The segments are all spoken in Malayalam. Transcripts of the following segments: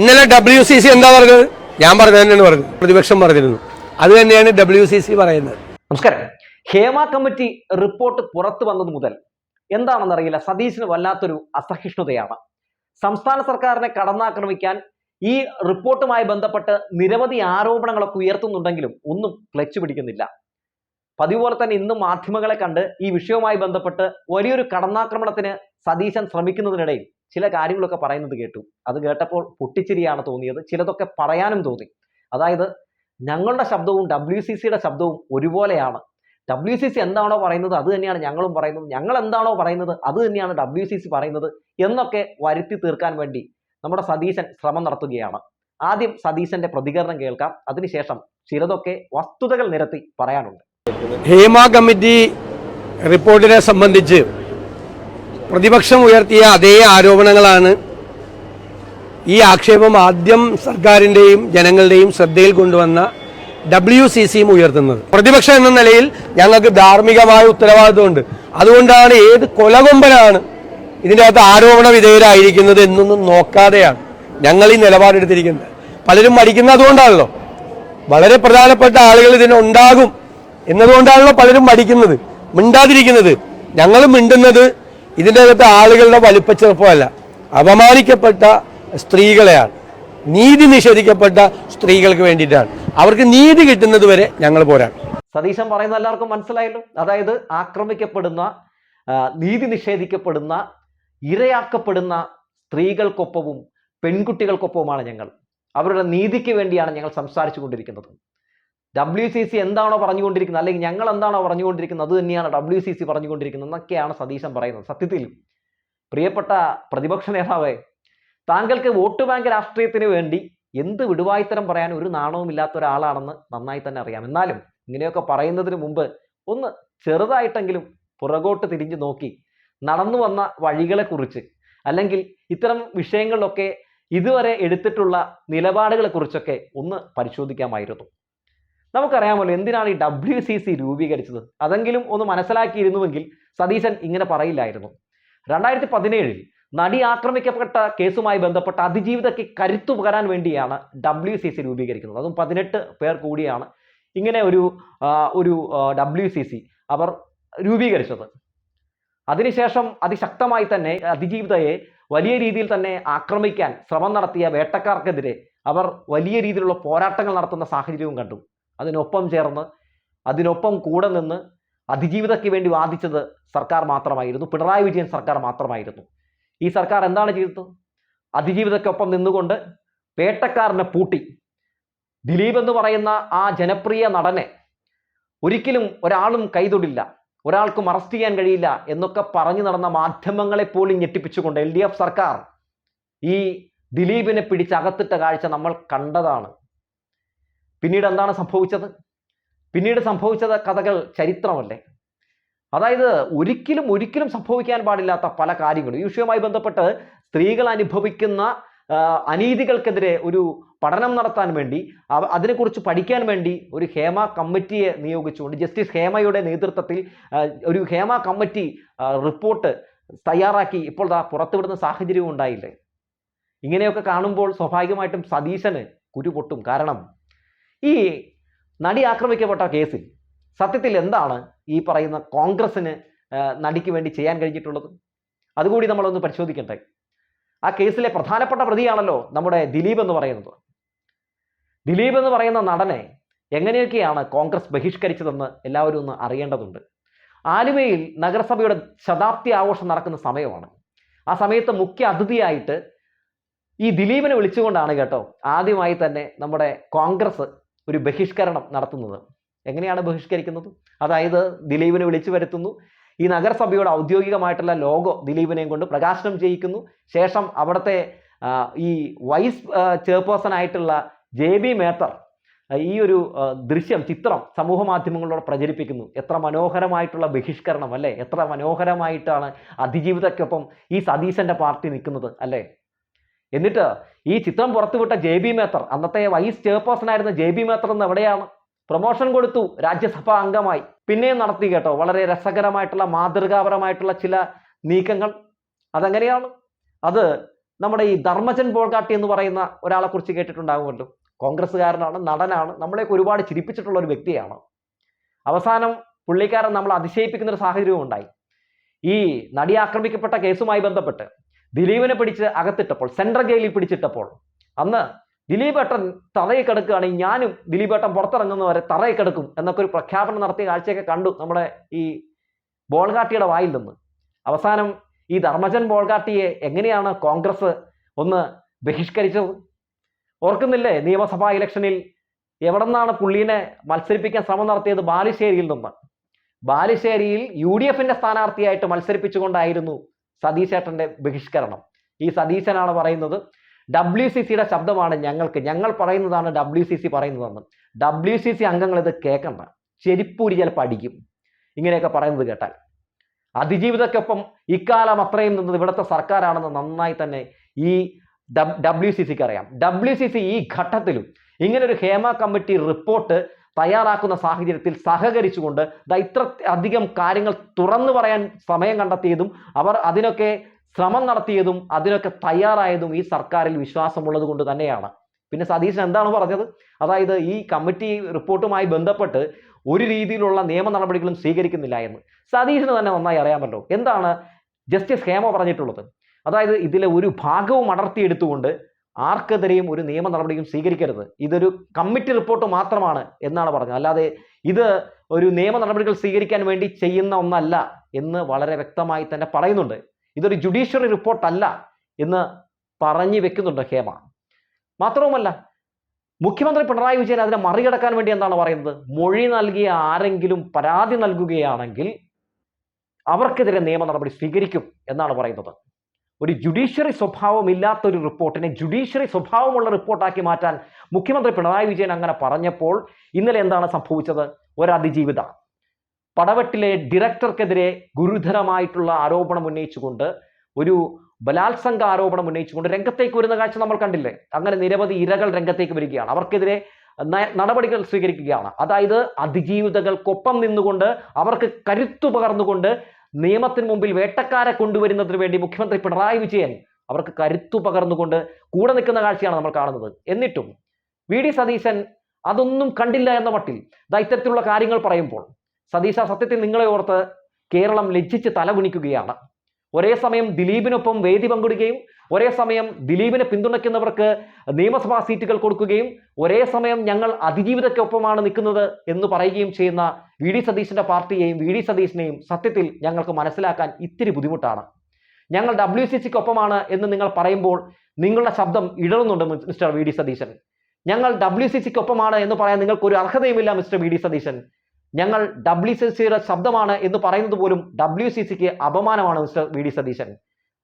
ഇന്നലെ ഡബ്ല്യു സി സി എന്താ പറഞ്ഞത്? ഞാൻ പറഞ്ഞത് തന്നെയാണ് പറഞ്ഞത്. പ്രതിപക്ഷം പറഞ്ഞിരുന്നു. അത് തന്നെയാണ് ഡബ്ല്യു സി സി പറയുന്നത്. നമസ്കാരം. ഹേമ കമ്മിറ്റി റിപ്പോർട്ട് പുറത്തു വന്നത് മുതൽ എന്താണെന്നറിയില്ല. സതീശിന് വല്ലാത്തൊരു അസഹിഷ്ണുതയാണ്. സംസ്ഥാന സർക്കാരിനെ കടന്നാക്രമിക്കാൻ ഈ റിപ്പോർട്ടുമായി ബന്ധപ്പെട്ട് നിരവധി ആരോപണങ്ങളൊക്കെ ഉയർത്തുന്നുണ്ടെങ്കിലും ഒന്നും ക്ലച്ച് പിടിക്കുന്നില്ല. പതിവ് പോലെ തന്നെ ഇന്നും മാധ്യമങ്ങളെ കണ്ട് ഈ വിഷയവുമായി ബന്ധപ്പെട്ട് വലിയൊരു കടന്നാക്രമണത്തിന് സതീശൻ ശ്രമിക്കുന്നതിനിടയിൽ ചില കാര്യങ്ങളൊക്കെ പറയുന്നത് കേട്ടു. അത് കേട്ടപ്പോൾ പൊട്ടിച്ചിരിയാണ് തോന്നിയത്. ചിലതൊക്കെ പറയാനും തോന്നി. അതായത് ഞങ്ങളുടെ ശബ്ദവും ഡബ്ല്യു സി സിയുടെ ശബ്ദവും ഒരുപോലെയാണ്. ഡബ്ല്യു സി സി എന്താണോ പറയുന്നത് അത് തന്നെയാണ് ഞങ്ങളും പറയുന്നത്. ഞങ്ങൾ എന്താണോ പറയുന്നത് അത് തന്നെയാണ് ഡബ്ല്യു സി സി പറയുന്നത് എന്നൊക്കെ വരുത്തി തീർക്കാൻ വേണ്ടി നമ്മുടെ സതീശൻ ശ്രമം നടത്തുകയാണ്. ആദ്യം സതീശന്റെ പ്രതികരണം കേൾക്കാം. അതിനുശേഷം ചിലതൊക്കെ വസ്തുതകൾ നിരത്തി പറയാനുണ്ട്. ഹേമ കമ്മിറ്റി റിപ്പോർട്ടിനെ സംബന്ധിച്ച് പ്രതിപക്ഷം ഉയർത്തിയ അതേ ആരോപണങ്ങളാണ് ഈ ആക്ഷേപം ആദ്യം സർക്കാരിന്റെയും ജനങ്ങളുടെയും ശ്രദ്ധയിൽ കൊണ്ടുവന്ന ഡബ്ല്യു സി സിയും ഉയർത്തുന്നത്. പ്രതിപക്ഷം എന്ന നിലയിൽ ഞങ്ങൾക്ക് ധാർമ്മികമായ ഉത്തരവാദിത്വമുണ്ട്. അതുകൊണ്ടാണ് ഏത് കൊലകൊമ്പനാണ് ഇതിന്റെ അകത്ത് ആരോപണ വിധേയരായിരിക്കുന്നത് എന്നൊന്നും നോക്കാതെയാണ് ഞങ്ങൾ ഈ നിലപാടെടുത്തിരിക്കുന്നത് പലരും മടിക്കുന്നത് അതുകൊണ്ടാണല്ലോ. വളരെ പ്രധാനപ്പെട്ട ആളുകൾ ഇതിനുണ്ടാകും എന്നതുകൊണ്ടാണല്ലോ പലരും മടിക്കുന്നത്. മിണ്ടാതിരിക്കുന്നത്. ഞങ്ങൾ മിണ്ടുന്നത് ഇതിന്റെ അകത്ത് ആളുകളുടെ വലിപ്പച്ചെറുപ്പമല്ല അപമാനിക്കപ്പെട്ട സ്ത്രീകളെയാണ്. നീതി നിഷേധിക്കപ്പെട്ട സ്ത്രീകൾക്ക് വേണ്ടിയിട്ടാണ്. അവർക്ക് നീതി കിട്ടുന്നത് വരെ ഞങ്ങൾ പോരാടും. സതീശൻ പറയുന്ന എല്ലാവർക്കും മനസ്സിലായല്ലോ. അതായത് ആക്രമിക്കപ്പെടുന്ന നീതി നിഷേധിക്കപ്പെടുന്ന ഇരയാക്കപ്പെടുന്ന സ്ത്രീകൾക്കൊപ്പവും പെൺകുട്ടികൾക്കൊപ്പവുമാണ് ഞങ്ങൾ. അവരുടെ നീതിക്ക് വേണ്ടിയാണ് ഞങ്ങൾ സംസാരിച്ചു കൊണ്ടിരിക്കുന്നത് ഡബ്ല്യു സി സി എന്താണോ പറഞ്ഞുകൊണ്ടിരിക്കുന്നത് അല്ലെങ്കിൽ ഞങ്ങൾ എന്താണോ പറഞ്ഞുകൊണ്ടിരിക്കുന്നത് അത് തന്നെയാണ് ഡബ്ല്യു സി സി പറഞ്ഞുകൊണ്ടിരിക്കുന്നത് എന്നൊക്കെയാണ് സതീശൻ പറയുന്നത്. സത്യത്തിൽ. പ്രിയപ്പെട്ട പ്രതിപക്ഷ നേതാവേ താങ്കൾക്ക് വോട്ട് ബാങ്ക് രാഷ്ട്രീയത്തിന് വേണ്ടി എന്ത് വിടുവായിത്തരം പറയാൻ ഒരു നാണവുമില്ലാത്ത ഒരാളാണെന്ന് നന്നായി തന്നെ അറിയാം. എന്നാലും ഇങ്ങനെയൊക്കെ പറയുന്നതിന് മുമ്പ് ഒന്ന് ചെറുതായിട്ടെങ്കിലും പുറകോട്ട് തിരിഞ്ഞു നോക്കി നടന്നു വന്ന വഴികളെക്കുറിച്ച് അല്ലെങ്കിൽ ഇത്തരം വിഷയങ്ങളിലൊക്കെ ഇതുവരെ എടുത്തിട്ടുള്ള നിലപാടുകളെക്കുറിച്ചൊക്കെ ഒന്ന് പരിശോധിക്കാമായിരുന്നു. നമുക്കറിയാമല്ലോ എന്തിനാണ് ഈ ഡബ്ല്യു സി സി രൂപീകരിച്ചത്? അതെങ്കിലും ഒന്ന് മനസ്സിലാക്കിയിരുന്നുവെങ്കിൽ സതീശൻ ഇങ്ങനെ പറയില്ലായിരുന്നു. രണ്ടായിരത്തി പതിനേഴിൽ നടി ആക്രമിക്കപ്പെട്ട കേസുമായി ബന്ധപ്പെട്ട അതിജീവിതയ്ക്ക് കരുത്തു പകരാൻ വേണ്ടിയാണ് ഡബ്ല്യു സി സി രൂപീകരിക്കുന്നത്. അതും പതിനെട്ട് പേർ കൂടിയാണ് ഇങ്ങനെ ഒരു ഒരു ഡബ്ല്യു സി സി അവർ രൂപീകരിച്ചത്. അതിനുശേഷം അതിശക്തമായി തന്നെ അതിജീവിതയെ വലിയ രീതിയിൽ തന്നെ ആക്രമിക്കാൻ ശ്രമം നടത്തിയ വേട്ടക്കാർക്കെതിരെ അവർ വലിയ രീതിയിലുള്ള പോരാട്ടങ്ങൾ നടത്തുന്ന സാഹചര്യവും കണ്ടു. അതിനൊപ്പം ചേർന്ന് അതിനൊപ്പം കൂടെ നിന്ന് അതിജീവിതയ്ക്ക് വേണ്ടി വാദിച്ചത് സർക്കാർ മാത്രമായിരുന്നു പിണറായി വിജയൻ സർക്കാർ മാത്രമായിരുന്നു. ഈ സർക്കാർ എന്താണ് ചെയ്തത്? അതിജീവിതയ്ക്കൊപ്പം നിന്നുകൊണ്ട് വേട്ടക്കാരനെ പൂട്ടി. ദിലീപ് എന്ന് പറയുന്ന ആ ജനപ്രിയ നടനെ ഒരിക്കലും ഒരാളും കൈതൊടില്ല ഒരാൾക്കും അറസ്റ്റ് ചെയ്യാൻ കഴിയില്ല എന്നൊക്കെ പറഞ്ഞു നടന്ന മാധ്യമങ്ങളെ പോലും ഞെട്ടിപ്പിച്ചുകൊണ്ട് എൽ സർക്കാർ ഈ ദിലീപിനെ പിടിച്ചകത്തിട്ട കാഴ്ച നമ്മൾ കണ്ടതാണ്. പിന്നീട് എന്താണ് സംഭവിച്ചത്? പിന്നീട് സംഭവിച്ചത് കഥകൾ ചരിത്രമല്ലേ? അതായത് ഒരിക്കലും ഒരിക്കലും സംഭവിക്കാൻ പാടില്ലാത്ത പല കാര്യങ്ങളും. ഈ വിഷയവുമായി ബന്ധപ്പെട്ട് സ്ത്രീകൾ അനുഭവിക്കുന്ന അനീതികൾക്കെതിരെ ഒരു പഠനം നടത്താൻ വേണ്ടി അതിനെക്കുറിച്ച് പഠിക്കാൻ വേണ്ടി ഒരു ഹേമ കമ്മിറ്റിയെ നിയോഗിച്ചുകൊണ്ട് ജസ്റ്റിസ് ഹേമയുടെ നേതൃത്വത്തിൽ ഒരു ഹേമ കമ്മിറ്റി റിപ്പോർട്ട് തയ്യാറാക്കി ഇപ്പോൾ പുറത്തുവിടുന്ന സാഹചര്യവും ഉണ്ടായില്ലേ? ഇങ്ങനെയൊക്കെ കാണുമ്പോൾ സ്വാഭാവികമായിട്ടും സതീശന് കുരു പൊട്ടും. കാരണം ഈ നടി ആക്രമിക്കപ്പെട്ട കേസിൽ സത്യത്തിൽ എന്താണ് ഈ പറയുന്ന കോൺഗ്രസിന് നടിക്ക് വേണ്ടി ചെയ്യാൻ കഴിഞ്ഞിട്ടുള്ളത്? അതുകൂടി നമ്മളൊന്ന് പരിശോധിക്കട്ടെ. ആ കേസിലെ പ്രധാനപ്പെട്ട പ്രതിയാണല്ലോ നമ്മുടെ ദിലീപ് എന്ന് പറയുന്നത്. ദിലീപ് എന്ന് പറയുന്ന നടനെ എങ്ങനെയൊക്കെയാണ് കോൺഗ്രസ് ബഹിഷ്കരിച്ചതെന്ന് എല്ലാവരും ഒന്ന് അറിയേണ്ടതുണ്ട്. ആലുവയിൽ നഗരസഭയുടെ ശതാബ്ദി ആഘോഷം നടക്കുന്ന സമയമാണ്. ആ സമയത്ത് മുഖ്യ അതിഥിയായിട്ട് ഈ ദിലീപിനെ വിളിച്ചുകൊണ്ടാണ് കേട്ടോ ആദ്യമായി തന്നെ നമ്മുടെ കോൺഗ്രസ് ഒരു ബഹിഷ്കരണം നടത്തുന്നത്. എങ്ങനെയാണ് ബഹിഷ്കരിക്കുന്നത്? അതായത് ദിലീപിനെ വിളിച്ചു വരുത്തുന്നു. ഈ നഗരസഭയുടെ ഔദ്യോഗികമായിട്ടുള്ള ലോഗോ ദിലീപിനെയും കൊണ്ട് പ്രകാശനം ചെയ്യിക്കുന്നു. ശേഷം അവിടുത്തെ ഈ വൈസ് ചെയർപേഴ്സൺ ആയിട്ടുള്ള ജെ ബി മേത്തർ ഈ ഒരു ദൃശ്യം ചിത്രം സമൂഹ മാധ്യമങ്ങളിലൂടെ പ്രചരിപ്പിക്കുന്നു. എത്ര മനോഹരമായിട്ടുള്ള ബഹിഷ്കരണം അല്ലേ? എത്ര മനോഹരമായിട്ടാണ് അതിജീവിതയ്ക്കൊപ്പം ഈ സതീശന്റെ പാർട്ടി നിൽക്കുന്നത് അല്ലേ? എന്നിട്ട് ഈ ചിത്രം പുറത്തുവിട്ട ജെ ബി മേത്തർ അന്നത്തെ വൈസ് ചെയർപേഴ്സൺ ആയിരുന്ന ജെ ബി മേത്തർ എന്ന് എവിടെയാണ്? പ്രൊമോഷൻ കൊടുത്തു രാജ്യസഭാ അംഗമായി. പിന്നെയും നടത്തി കേട്ടോ വളരെ രസകരമായിട്ടുള്ള മാതൃകാപരമായിട്ടുള്ള ചില നീക്കങ്ങൾ. അതെങ്ങനെയാണ്? അത് നമ്മുടെ ഈ ധർമ്മജൻ ബോൾഗാട്ടി എന്ന് പറയുന്ന ഒരാളെ കുറിച്ച് കേട്ടിട്ടുണ്ടാകുമല്ലോ കോൺഗ്രസ്സുകാരനാണ് നടനാണ് നമ്മളെയൊക്കെ ഒരുപാട് ചിരിപ്പിച്ചിട്ടുള്ള ഒരു വ്യക്തിയാണ്. അവസാനം പുള്ളിക്കാരൻ നമ്മൾ അതിശയിപ്പിക്കുന്ന ഒരു സാഹചര്യവും ഉണ്ടായി. ഈ നടി ആക്രമിക്കപ്പെട്ട കേസുമായി ബന്ധപ്പെട്ട് ദിലീപിനെ പിടിച്ച് അകത്തിട്ടപ്പോൾ സെൻട്രൽ ജയിലിൽ പിടിച്ചിട്ടപ്പോൾ അന്ന് ദിലീപ് ഏട്ടൻ തറയിൽ കിടക്കുകയാണെങ്കിൽ ഞാനും ദിലീപ് ഏട്ടൻ പുറത്തിറങ്ങുന്നവരെ തറയിൽ കിടക്കും എന്നൊക്കെ ഒരു പ്രഖ്യാപനം നടത്തിയ കാഴ്ചയൊക്കെ കണ്ടു നമ്മുടെ ഈ ബോൾഗാട്ടിയുടെ വായിൽ നിന്ന്. അവസാനം ഈ ധർമ്മജൻ ബോൾഗാട്ടിയെ എങ്ങനെയാണ് കോൺഗ്രസ് ഒന്ന് ബഹിഷ്കരിച്ചത്? ഓർക്കുന്നില്ലേ നിയമസഭാ ഇലക്ഷനിൽ എവിടെ നിന്നാണ് പുള്ളീനെ മത്സരിപ്പിക്കാൻ ശ്രമം നടത്തിയത്? ബാലുശ്ശേരിയിൽ നിന്ന്. ബാലുശ്ശേരിയിൽ യു ഡി എഫിന്റെ സ്ഥാനാർത്ഥിയായിട്ട് മത്സരിപ്പിച്ചുകൊണ്ടായിരുന്നു സതീശേട്ടന്റെ ബഹിഷ്കരണം. ഈ സതീശനാണ് പറയുന്നത് ഡബ്ല്യു സി സിയുടെ ശബ്ദമാണ് ഞങ്ങൾക്ക്. ഞങ്ങൾ പറയുന്നതാണ് ഡബ്ല്യു സി സി പറയുന്നതെന്ന്. ഡബ്ല്യു സി സി അംഗങ്ങൾ ഇത് കേൾക്കണ്ട. ചെരിപ്പൂരി ചിലപ്പോൾ അടിക്കും. ഇങ്ങനെയൊക്കെ പറയുന്നത് കേട്ടാൽ. അതിജീവിതക്കൊപ്പം ഇക്കാലം അത്രയും നിന്നത് ഇവിടുത്തെ സർക്കാരാണെന്ന് നന്നായി തന്നെ ഈ ഡബ്ല്യു സി സിക്ക് അറിയാം. ഡബ്ല്യു സി സി ഈ ഘട്ടത്തിലും ഇങ്ങനൊരു ഹേമ കമ്മിറ്റി റിപ്പോർട്ട് തയ്യാറാക്കുന്ന സാഹചര്യത്തിൽ സഹകരിച്ചുകൊണ്ട് ഇത്ര അധികം കാര്യങ്ങൾ തുറന്നു പറയാൻ സമയം കണ്ടെത്തിയതും അവർ അതിനൊക്കെ ശ്രമം നടത്തിയതും അതിനൊക്കെ തയ്യാറായതും ഈ സർക്കാരിൽ വിശ്വാസമുള്ളത് കൊണ്ട് തന്നെയാണ്. പിന്നെ സതീശൻ എന്താണ് പറഞ്ഞത്? അതായത് ഈ കമ്മിറ്റി റിപ്പോർട്ടുമായി ബന്ധപ്പെട്ട് ഒരു രീതിയിലുള്ള നിയമ നടപടികളും സ്വീകരിക്കുന്നില്ല എന്ന്. സതീശന് തന്നെ നന്നായി അറിയാമല്ലോ. എന്താണ് ജസ്റ്റിസ് ഹേമ പറഞ്ഞിട്ടുള്ളത്? അതായത് ഇതിലെ ഒരു ഭാഗവും അടർത്തിയെടുത്തുകൊണ്ട് ആർക്കെതിരെയും ഒരു നിയമ നടപടിയും സ്വീകരിക്കരുത്. ഇതൊരു കമ്മിറ്റി റിപ്പോർട്ട് മാത്രമാണ് എന്നാണ് പറഞ്ഞത്. അല്ലാതെ ഇത് ഒരു നിയമ നടപടികൾ സ്വീകരിക്കാൻ വേണ്ടി ചെയ്യുന്ന ഒന്നല്ല എന്ന് വളരെ വ്യക്തമായി തന്നെ പറയുന്നുണ്ട്. ഇതൊരു ജുഡീഷ്യറി റിപ്പോർട്ടല്ല എന്ന് പറഞ്ഞു വെക്കുന്നുണ്ട് ഹേമ. മാത്രവുമല്ല മുഖ്യമന്ത്രി പിണറായി വിജയൻ അതിനെ മറികടക്കാൻ വേണ്ടി എന്താണ് പറയുന്നത്? മൊഴി നൽകിയ ആരെങ്കിലും പരാതി നൽകുകയാണെങ്കിൽ അവർക്കെതിരെ നിയമ നടപടി സ്വീകരിക്കും എന്നാണ് പറയുന്നത്. ഒരു ജുഡീഷ്യറി സ്വഭാവമില്ലാത്ത ഒരു റിപ്പോർട്ടിനെ ജുഡീഷ്യറി സ്വഭാവമുള്ള റിപ്പോർട്ടാക്കി മാറ്റാൻ മുഖ്യമന്ത്രി പിണറായി വിജയൻ അങ്ങനെ പറഞ്ഞപ്പോൾ ഇന്നലെ എന്താണ് സംഭവിച്ചത്? ഒരതിജീവിത. പടവട്ടിലെ ഡയറക്ടർക്കെതിരെ ഗുരുതരമായിട്ടുള്ള ആരോപണം ഉന്നയിച്ചുകൊണ്ട് ഒരു ബലാത്സംഗ ആരോപണം ഉന്നയിച്ചുകൊണ്ട് രംഗത്തേക്ക് വരുന്ന കാഴ്ച നമ്മൾ കണ്ടില്ലേ? അങ്ങനെ നിരവധി ഇരകൾ രംഗത്തേക്ക് വരികയാണ്. അവർക്കെതിരെ നടപടികൾ സ്വീകരിക്കുകയാണ്. അതായത് അതിജീവിതകൾക്കൊപ്പം നിന്നുകൊണ്ട് അവർക്ക് കരുത്തു പകർന്നുകൊണ്ട് നിയമത്തിന് മുമ്പിൽ വേട്ടക്കാരെ കൊണ്ടുവരുന്നതിന് വേണ്ടി മുഖ്യമന്ത്രി പിണറായി വിജയൻ അവർക്ക് കരുത്തു പകർന്നുകൊണ്ട് കൂടെ നിൽക്കുന്ന കാഴ്ചയാണ് നമ്മൾ കാണുന്നത്. എന്നിട്ടും വി ഡി സതീശൻ അതൊന്നും കണ്ടില്ല എന്ന മട്ടിൽ ദൈത്യത്തിലുള്ള കാര്യങ്ങൾ പറയുമ്പോൾ സതീശ സത്യത്തിൽ നിങ്ങളെ ഓർത്ത് കേരളം ലജ്ജിച്ച് തലകുനിക്കുകയാണ്. ഒരേ സമയം ദിലീപിനൊപ്പം വേദി പങ്കിടുകയും ഒരേ സമയം ദിലീപിനെ പിന്തുണയ്ക്കുന്നവർക്ക് നിയമസഭാ സീറ്റുകൾ കൊടുക്കുകയും ഒരേ സമയം ഞങ്ങൾ അതിജീവിതയ്ക്കൊപ്പമാണ് നിൽക്കുന്നത് എന്ന് പറയുകയും ചെയ്യുന്ന വി ഡി സതീശന്റെ പാർട്ടിയെയും വി ഡി സതീശനെയും സത്യത്തിൽ ഞങ്ങൾക്ക് മനസ്സിലാക്കാൻ ഇത്തിരി ബുദ്ധിമുട്ടാണ്. ഞങ്ങൾ ഡബ്ല്യു സി സിക്കൊപ്പമാണ് എന്ന് നിങ്ങൾ പറയുമ്പോൾ നിങ്ങളുടെ ശബ്ദം ഇടറുന്നുണ്ട് മിസ്റ്റർ വി ഡി സതീശൻ. ഞങ്ങൾ ഡബ്ല്യു സി സിക്കൊപ്പമാണ് എന്ന് പറയാൻ നിങ്ങൾക്ക് ഒരു അർഹതയുമില്ല മിസ്റ്റർ വി ഡി സതീശൻ. ഞങ്ങൾ ഡബ്ല്യു സി സിയുടെ ശബ്ദമാണ് എന്ന് പറയുന്നത് പോലും ഡബ്ല്യു സി സിക്ക് അപമാനമാണ് മിസ്റ്റർ വി ഡി സതീശൻ.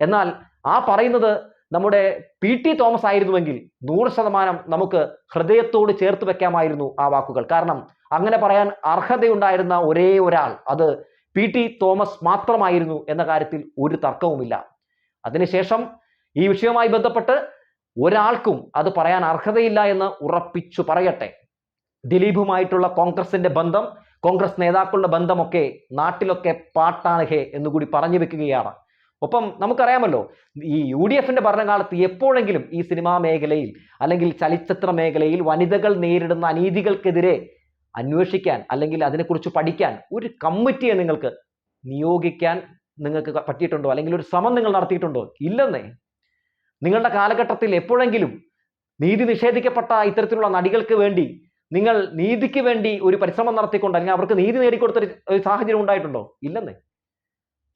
എന്നാൽ ആ പറയുന്നത് നമ്മുടെ പി ടി തോമസ് ആയിരുന്നുവെങ്കിൽ നൂറ് ശതമാനം നമുക്ക് ഹൃദയത്തോട് ചേർത്ത് വെക്കാമായിരുന്നു ആ വാക്കുകൾ. കാരണം അങ്ങനെ പറയാൻ അർഹതയുണ്ടായിരുന്ന ഒരേ ഒരാൾ അത് പി ടി തോമസ് മാത്രമായിരുന്നു എന്ന കാര്യത്തിൽ ഒരു തർക്കവുമില്ല. അതിനുശേഷം ഈ വിഷയവുമായി ബന്ധപ്പെട്ട് ഒരാൾക്കും അത് പറയാൻ അർഹതയില്ല എന്ന് ഉറപ്പിച്ചു പറയട്ടെ. ദിലീപുമായിട്ടുള്ള കോൺഗ്രസിന്റെ ബന്ധം കോൺഗ്രസ് നേതാക്കളുടെ ബന്ധമൊക്കെ നാട്ടിലൊക്കെ പാട്ടാണ് ഹേ എന്നുകൂടി പറഞ്ഞു വെക്കുകയാണ്. ഒപ്പം നമുക്കറിയാമല്ലോ ഈ യു ഡി എഫിന്റെ ഭരണകാലത്ത് എപ്പോഴെങ്കിലും ഈ സിനിമാ മേഖലയിൽ അല്ലെങ്കിൽ ചലച്ചിത്ര മേഖലയിൽ വനിതകൾ നേരിടുന്ന അനീതികൾക്കെതിരെ അന്വേഷിക്കാൻ അല്ലെങ്കിൽ അതിനെക്കുറിച്ച് പഠിക്കാൻ ഒരു കമ്മിറ്റിയെ നിങ്ങൾക്ക് നിയോഗിക്കാൻ നിങ്ങൾക്ക് പറ്റിയിട്ടുണ്ടോ? അല്ലെങ്കിൽ ഒരു ശ്രമം നിങ്ങൾ നടത്തിയിട്ടുണ്ടോ? ഇല്ലെന്നേ. നിങ്ങളുടെ കാലഘട്ടത്തിൽ എപ്പോഴെങ്കിലും നീതി നിഷേധിക്കപ്പെട്ട ഇത്തരത്തിലുള്ള നടികൾക്ക് വേണ്ടി നിങ്ങൾ നീതിക്ക് വേണ്ടി ഒരു പരിശ്രമം നടത്തിക്കൊണ്ട് അല്ലെങ്കിൽ അവർക്ക് നീതി നേടിക്കൊടുത്ത ഒരു- സാഹചര്യം ഉണ്ടായിട്ടുണ്ടോ? ഇല്ലെന്നേ.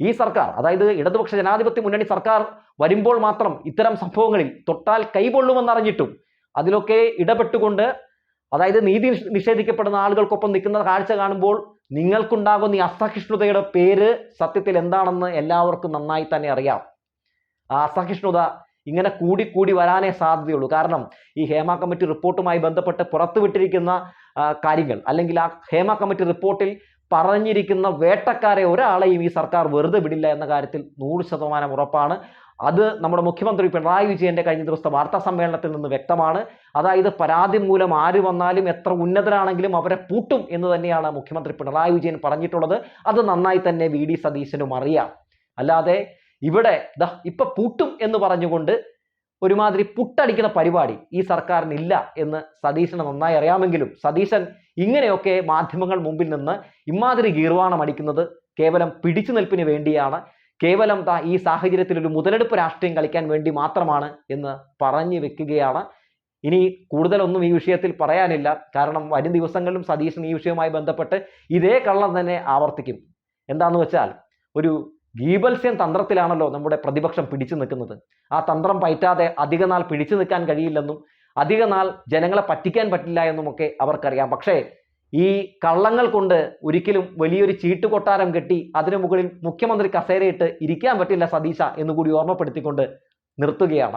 ഈ സർക്കാർ അതായത് ഇടതുപക്ഷ ജനാധിപത്യ മുന്നണി സർക്കാർ വരുമ്പോൾ മാത്രം ഇത്തരം സംഭവങ്ങളിൽ തൊട്ടാൽ കൈപൊള്ളുമെന്നറിഞ്ഞിട്ടും അതിലൊക്കെ ഇടപെട്ടുകൊണ്ട് അതായത് നീതി നിഷേധിക്കപ്പെടുന്ന ആളുകൾക്കൊപ്പം നിൽക്കുന്ന കാഴ്ച കാണുമ്പോൾ നിങ്ങൾക്കുണ്ടാകുന്ന ഈ അസഹിഷ്ണുതയുടെ പേര് സത്യത്തിൽ എന്താണെന്ന് എല്ലാവർക്കും നന്നായി തന്നെ അറിയാം. ആ അസഹിഷ്ണുത ഇങ്ങനെ കൂടി കൂടി വരാനേ സാധ്യതയുള്ളൂ. കാരണം ഈ ഹേമ കമ്മിറ്റി റിപ്പോർട്ടുമായി ബന്ധപ്പെട്ട് പുറത്തുവിട്ടിരിക്കുന്ന കാര്യങ്ങൾ അല്ലെങ്കിൽ ആ ഹേമ കമ്മിറ്റി റിപ്പോർട്ടിൽ പറഞ്ഞിരിക്കുന്ന വേട്ടക്കാരെ ഒരാളെയും ഈ സർക്കാർ വെറുതെ വിടില്ല എന്ന കാര്യത്തിൽ നൂറ് ശതമാനം ഉറപ്പാണ്. അത് നമ്മുടെ മുഖ്യമന്ത്രി പിണറായി വിജയന്റെ കഴിഞ്ഞ ദിവസത്തെ വാർത്താ സമ്മേളനത്തിൽ നിന്ന് വ്യക്തമാണ്. അതായത് പരാതി മൂലം ആര് വന്നാലും എത്ര ഉന്നതരാണെങ്കിലും അവരെ പൂട്ടും എന്ന് തന്നെയാണ് മുഖ്യമന്ത്രി പിണറായി വിജയൻ പറഞ്ഞിട്ടുള്ളത്. അത് നന്നായി തന്നെ വി ഡി സതീശനും അറിയാം. അല്ലാതെ ഇവിടെ ദാ ഇപ്പൊ പൂട്ടും എന്ന് പറഞ്ഞുകൊണ്ട് ഒരുമാതിരി പുട്ടടിക്കുന്ന പരിപാടി ഈ സർക്കാരിനില്ല എന്ന് സതീശന് നന്നായി അറിയാമെങ്കിലും സതീശൻ ഇങ്ങനെയൊക്കെ മാധ്യമങ്ങൾ മുമ്പിൽ നിന്ന് ഇമാതിരി ഗീർവാണം അടിക്കുന്നത് കേവലം പിടിച്ചു നിൽപ്പിന് വേണ്ടിയാണ്. കേവലം ദാ ഈ സാഹചര്യത്തിൽ ഒരു മുതലെടുപ്പ് രാഷ്ട്രീയം കളിക്കാൻ വേണ്ടി മാത്രമാണ് എന്ന് പറഞ്ഞു വെക്കുകയാണ്. ഇനി കൂടുതലൊന്നും ഈ വിഷയത്തിൽ പറയാനില്ല. കാരണം വരും ദിവസങ്ങളിലും സതീശൻ ഈ വിഷയവുമായി ബന്ധപ്പെട്ട് ഇതേ കള്ളം തന്നെ ആവർത്തിക്കും. എന്താന്ന് വെച്ചാൽ ഒരു ഗീബൽസ്യൻ തന്ത്രത്തിലാണല്ലോ നമ്മുടെ പ്രതിപക്ഷം പിടിച്ചു നിൽക്കുന്നത്. ആ തന്ത്രം പയറ്റാതെ അധിക നാൾ പിടിച്ചു നിൽക്കാൻ കഴിയില്ലെന്നും അധിക നാൾ ജനങ്ങളെ പറ്റിക്കാൻ പറ്റില്ല എന്നുമൊക്കെ അവർക്കറിയാം. പക്ഷേ ഈ കള്ളങ്ങൾ കൊണ്ട് ഒരിക്കലും വലിയൊരു ചീട്ട് കൊട്ടാരം കെട്ടി അതിനു മുകളിൽ മുഖ്യമന്ത്രി കസേരയിട്ട് ഇരിക്കാൻ പറ്റില്ല സതീശ എന്നുകൂടി ഓർമ്മപ്പെടുത്തിക്കൊണ്ട് നിർത്തുകയാണ്.